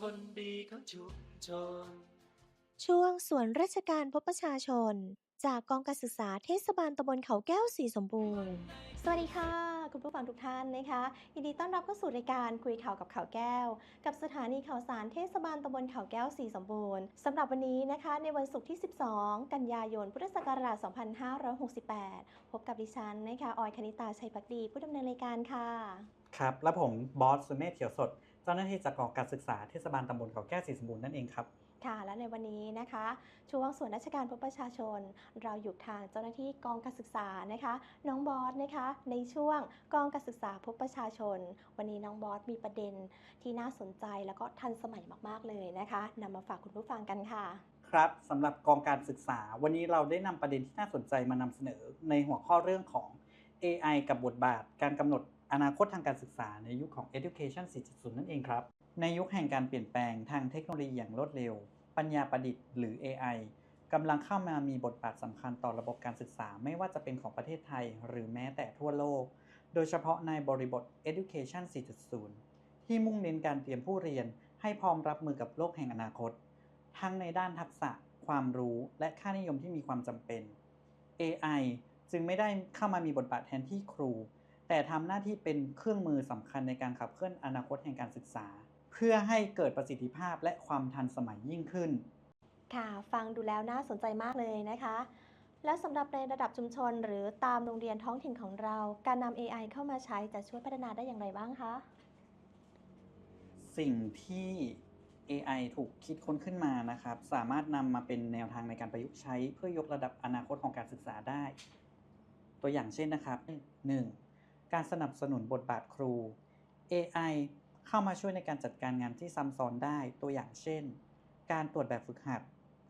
คนดีของชุมชน ช่วงส่วนราชการพบประชาชน จากกองการศึกษาเทศบาลตำบลเขาแก้วสีสมบูรณ์ สวัสดีค่ะ คุณผู้ฟังทุกท่านนะคะยินดีต้อนรับเข้าสู่รายการคุยข่าวกับเขาแก้ว กับสถานีข่าวสารเทศบาลตำบลเขาแก้วสีสมบูรณ์สำหรับวันนี้นะคะ ในวันศุกร์ที่ 12 กันยายนพุทธศักราช 2568 พบกับดิฉันนะคะออยคณิตาชัยพักดีผู้ดำเนินรายการค่ะครับและผมบอสสุเมธเขียวสด เจ้าหน้าที่จากกองการศึกษาเทศบาลตำบลเขาแก้วศรีสมบูรณ์นั่นเองครับ ค่ะและในวันนี้นะคะช่วงส่วนราชการพบประชาชน เราอยู่ทางเจ้าหน้าที่กองการศึกษานะคะ น้องบอสนะคะ ในช่วงกองการศึกษาพบประชาชน วันนี้น้องบอสมีประเด็นที่น่าสนใจแล้วก็ทันสมัยมากๆเลยนะคะนำมาฝากคุณผู้ฟังกันค่ะ ครับสำหรับกองการศึกษา วันนี้เราได้นำประเด็นที่น่าสนใจมานำเสนอในหัวข้อเรื่องของ AI กับบทบาทการกำหนด อนาคตทางการศึกษาในยุคของ Education 4.0 นั่นเองครับ ในยุคแห่งการเปลี่ยนแปลงทางเทคโนโลยีอย่างรวดเร็ว ปัญญาประดิษฐ์หรือ AI กำลังเข้ามามีบทบาทสำคัญต่อระบบการศึกษาไม่ว่าจะเป็นของประเทศไทย หรือแม้แต่ทั่วโลก โดยเฉพาะในบริบท Education 4.0 ที่มุ่งเน้นการเตรียมผู้เรียนให้พร้อมรับมือกับโลกแห่งอนาคต ทั้งในด้านทักษะ ความรู้และค่านิยมที่มีความจำเป็น AI จึงไม่ได้เข้ามามีบทบาทแทนที่ครู แต่ทำหน้าที่เป็นเครื่องมือสำคัญในการขับเคลื่อนอนาคตแห่งการศึกษา เพื่อให้เกิดประสิทธิภาพและความทันสมัยยิ่งขึ้น ค่ะฟังดูแล้วน่าสนใจมากเลยนะคะ แล้วสำหรับในระดับชุมชน หรือตามโรงเรียนท้องถิ่นของเรา การนำ AI เข้ามาใช้จะช่วยพัฒนาได้อย่างไรบ้างคะสิ่งที่ AI ถูกคิดค้นขึ้นมานะครับ สามารถนำมาเป็นแนวทางในการประยุกต์ใช้ เพื่อยกระดับอนาคตของการศึกษาได้ ตัวอย่างเช่นนะครับ 1. การสนับสนุนบทบาทครู AI เข้ามาช่วยในการจัดการงานที่ซ้ำซ้อนได้ตัวอย่างเช่น การตรวจแบบฝึกหัด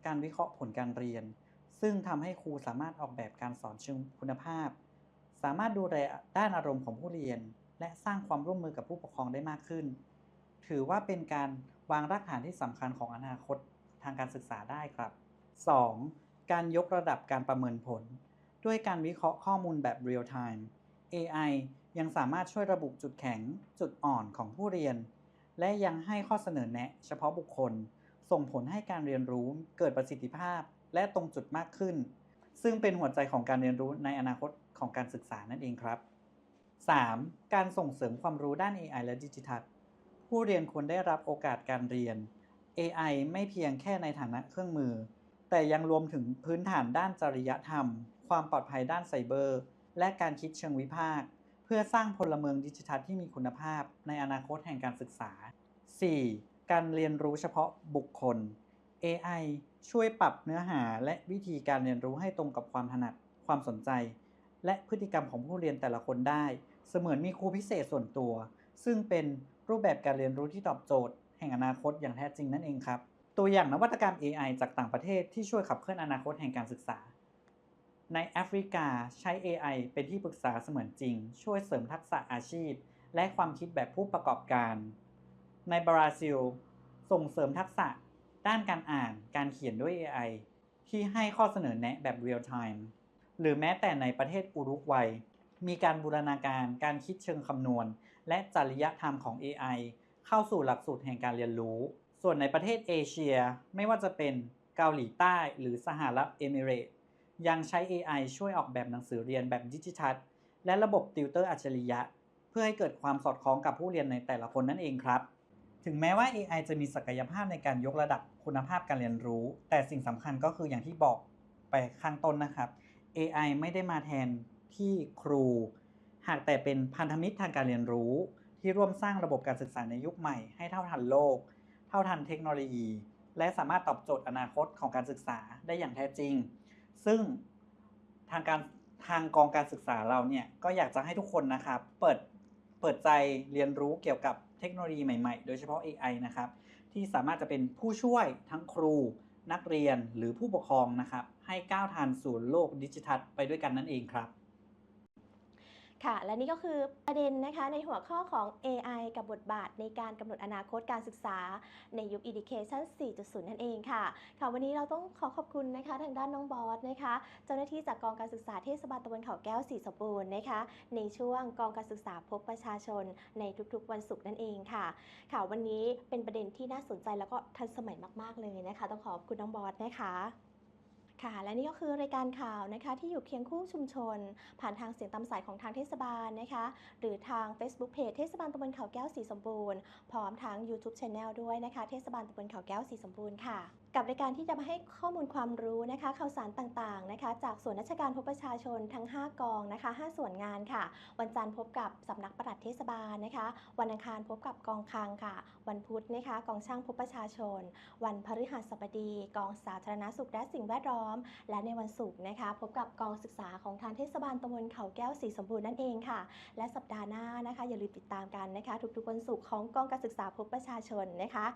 การวิเคราะห์ผลการเรียน ซึ่งทำให้ครูสามารถออกแบบการสอนเชิงคุณภาพ สามารถดูแลด้านอารมณ์ของผู้เรียน และสร้างความร่วมมือกับผู้ปกครองได้มากขึ้น ถือว่าเป็นการวางรากฐานที่สำคัญของอนาคตทางการศึกษาได้ครับ 2. การยกระดับการประเมินผล ด้วยการวิเคราะห์ข้อมูลแบบ real time AI ยังสามารถช่วยระบุจุดแข็ง จุดอ่อนของผู้เรียน และยังให้ข้อเสนอแนะ เฉพาะบุคคล ส่งผลให้การเรียนรู้เกิดประสิทธิภาพและตรงจุดมากขึ้น ซึ่งเป็นหัวใจของการเรียนรู้ในอนาคตของการศึกษานั่นเองครับ 3. การส่งเสริมความรู้ด้าน AI และดิจิทัล ผู้เรียนควรได้รับโอกาสการเรียน AI ไม่เพียงแค่ในฐานะเครื่องมือ แต่ยังรวมถึงพื้นฐานด้านจริยธรรม ความปลอดภัยด้านไซเบอร์ และการคิดเชิงวิพากษ์ เพื่อสร้างพลเมืองดิจิทัลที่มีคุณภาพในอนาคตแห่งการศึกษา 4. การเรียนรู้เฉพาะบุคคล AI ช่วยปรับเนื้อหาและวิธีการเรียนรู้ให้ตรงกับความถนัด ความสนใจ และพฤติกรรมของผู้เรียนแต่ละคนได้ เสมือนมีครูพิเศษส่วนตัว ซึ่งเป็นรูปแบบการเรียนรู้ที่ตอบโจทย์ แห่งอนาคตอย่างแท้จริงนั่นเองครับ ตัวอย่างนวัตกรรม AI จากต่างประเทศที่ช่วยขับเคลื่อนอนาคตแห่งการศึกษา ในแอฟริกาใช้ AI เป็นที่ปรึกษาเสมือนจริง ช่วยเสริมทักษะอาชีพ และความคิดแบบผู้ประกอบการ ในบราซิล ส่งเสริมทักษะด้านการอ่านการเขียนด้วย AI ที่ให้ข้อเสนอแนะแบบ real time หรือแม้แต่ในประเทศอุรุกวัย มีการบูรณาการการคิดเชิงคำนวณ และจริยธรรมของ AI เข้าสู่หลักสูตรแห่งการเรียนรู้ ส่วนในประเทศเอเชียไม่ว่าจะเป็นเกาหลีใต้หรือสหรัฐเอมิเรตส์ ยังใช้ AI ช่วยออกแบบหนังสือเรียนแบบดิจิทัลและระบบติวเตอร์อัจฉริยะ เพื่อให้เกิดความสอดคล้องกับผู้เรียนในแต่ละคนนั่นเองครับ ถึงแม้ว่า AI จะมีศักยภาพในการยกระดับคุณภาพการเรียนรู้ แต่สิ่งสำคัญก็คืออย่างที่บอกไปข้างต้นนะครับ AI ไม่ได้มาแทนที่ครู หากแต่เป็นพันธมิตรทางการเรียนรู้ ที่ร่วมสร้างระบบการศึกษาในยุคใหม่ให้เท่าทันโลก เท่าทันเทคโนโลยี และสามารถตอบโจทย์อนาคตของการศึกษาได้อย่างแท้จริง ซึ่งทางการทางกองการศึกษาเราเนี่ยก็อยากจะให้ทุกคนนะครับเปิดเปิดใจเรียนรู้เกี่ยวกับเทคโนโลยีใหม่ๆ โดยเฉพาะ AI นะครับที่สามารถจะเป็นผู้ช่วยทั้งครูนักเรียนหรือผู้ปกครองนะครับให้ก้าวทันสู่โลกดิจิทัลไปด้วยกันนั่นเองครับ ค่ะ และนี่ก็คือประเด็นนะคะในหัวข้อของ AI กับบทบาทในการกำหนดอนาคตการศึกษา ในยุค Education 4.0 นั่นเองค่ะ ค่ะวันนี้เราต้องขอขอบคุณนะคะ ทางด้านน้องบอสนะคะ เจ้าหน้าที่จากกองการศึกษาเทศบาลตำบลเขาแก้วสีสมบูรณ์นะคะ ในช่วงกองการศึกษาพบประชาชนในทุกๆ วันศุกร์นั่นเองค่ะ ค่ะวันนี้เป็นประเด็นที่น่าสนใจแล้วก็ทันสมัยมาก ๆเลยนะคะ ต้องขอบคุณน้องบอสนะคะ ค่ะ และนี่ก็คือรายการข่าวนะคะที่อยู่เคียงคู่ชุมชน ผ่านทางเสียงตามสายของทางเทศบาลนะคะ หรือทาง Facebook Page เทศบาลตำบลเขาแก้วสีสมบูรณ์ พร้อมทั้ง YouTube Channel ด้วยนะคะ เทศบาลตำบลเขาแก้วสีสมบูรณ์ค่ะ กับรายการที่จะมาให้ข้อมูลความรู้นะคะข่าวสารต่างๆนะคะ จากส่วนราชการพบประชาชนทั้ง 5 กองนะคะ 5 ส่วนงานค่ะ วันจันทร์พบกับสำนักปลัดเทศบาลนะคะ วันอังคารพบกับกองคลังค่ะ วันพุธนะคะกองช่างพบประชาชน วันพฤหัสบดี กองสาธารณสุขและสิ่งแวดล้อม และในวันศุกร์นะคะ พบกับกองศึกษาของทางเทศบาลตำบลเขาแก้วสีสมบูรณ์นั่นเองค่ะ และสัปดาห์หน้านะคะ อย่าลืมติดตามกันนะคะ ทุกๆวันศุกร์ของกองการศึกษาพบประชาชนนะคะ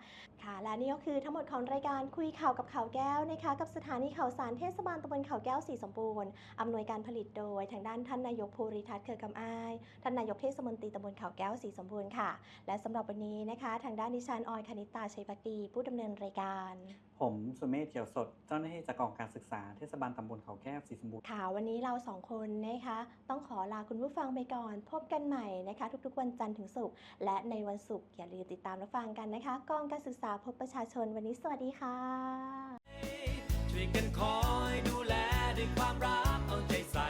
ค่ะและนี่ก็คือทั้งหมดของรายการคุยข่าวกับข่าวแก้วนะคะกับสถานีข่าวสารเทศบาลตำบลข่าวแก้วสีสมบูรณ์อำนวยการผลิตโดย ทางด้านท่านนายกภูริทัศน์เครือกำอ้ายท่านนายกเทศมนตรีตำบลข่าวแก้วสีสมบูรณ์ค่ะ และสำหรับวันนี้นะคะ ทางด้านดิฉันออยคณิตาชัยพักดีผู้ดำเนินรายการ ผมสุเมธเขียวสด เจ้าหน้าที่จากกองการศึกษาเทศบาลตำบลเขาแก้วสีสมบูรณ์ค่ะวันนี้เราสองคนนะคะ ต้องขอลาคุณผู้ฟังไปก่อน พบกันใหม่นะคะ ทุกๆ วันจันทร์ถึงศุกร์และในวันศุกร์อย่าลืมติดตามรับฟังกันนะคะ กองการศึกษาพบประชาชนวันนี้สวัสดีค่ะช่วยกันคอยดูแลด้วยความรักเอาใจใส่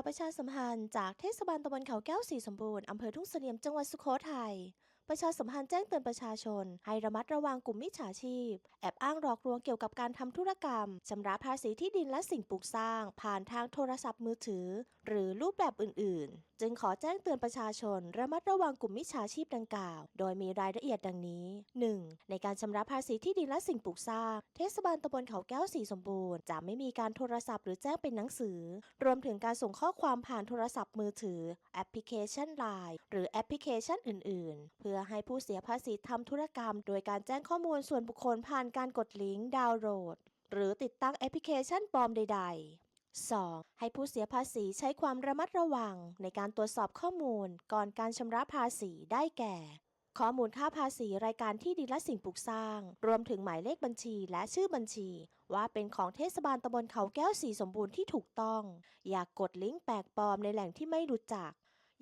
าวประชาสัมพันธ์จากเทศบาลตำบลเขาแก้วสีสมบูรณ์อำเภอทุ่งเสลี่ยมจังหวัดสุโขทัยประชาสัมพันธ์แจ้งเตือนประชาชน ให้ระมัดระวังกลุ่มมิจฉาชีพ แอบอ้างหลอกลวงเกี่ยวกับการทำธุรกรรมชำระภาษีที่ดินและสิ่งปลูกสร้าง ผ่านทางโทรศัพท์มือถือ หรือรูปแบบอื่น ๆ จึงขอแจ้งเตือนประชาชน ระมัดระวังกลุ่มมิจฉาชีพดังกล่าว โดยมีรายละเอียดดังนี้ 1. ในการชำระภาษีที่ดินและสิ่งปลูกสร้าง เทศบาลตำบลเขาแก้วสีสมบูรณ์จะไม่มีการโทรศัพท์หรือแจ้งเป็นหนังสือ รวมถึงการส่งข้อความผ่านโทรศัพท์มือถือ แอปพลิเคชัน Line หรือแอปพลิเคชันอื่น ๆ เพื่อให้ผู้เสียภาษีทำธุรกรรม โดยการแจ้งข้อมูลส่วนบุคคลผ่านการกดลิงก์ดาวน์โหลด หรือติดตั้งแอปพลิเคชันปลอมใด ๆ 2. ให้ผู้เสียภาษีใช้ความระมัดระวังในการตรวจสอบข้อมูลก่อนการชำระภาษีได้แก่ ข้อมูลค่าภาษีรายการที่ดินและสิ่งปลูกสร้าง รวมถึงหมายเลขบัญชีและชื่อบัญชี ว่าเป็นของเทศบาลตำบลเขาแก้วสีสมบูรณ์ที่ถูกต้อง อย่ากกดลิงก์แปลกปลอมในแหล่งที่ไม่รู้จัก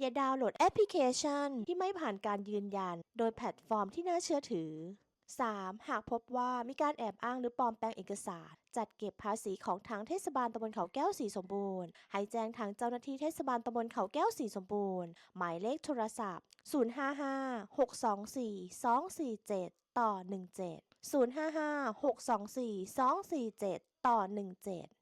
อย่าดาวน์โหลดแอปพลิเคชัน ที่ไม่ผ่านการยืนยัน โดยแพลตฟอร์มที่น่าเชื่อถือ 3. หากพบว่ามีการแอบอ้างหรือปลอมแปลงเอกสาร จัดเก็บภาษีของทางเทศบาลตำบลเขาแก้วสีสมบูรณ์ ให้แจ้งทางเจ้าหน้าที่เทศบาลตำบลเขาแก้วสีสมบูรณ์ หมายเลขโทรศัพท์ 055-624-247 ต่อ 17 055-624-247 ต่อ 17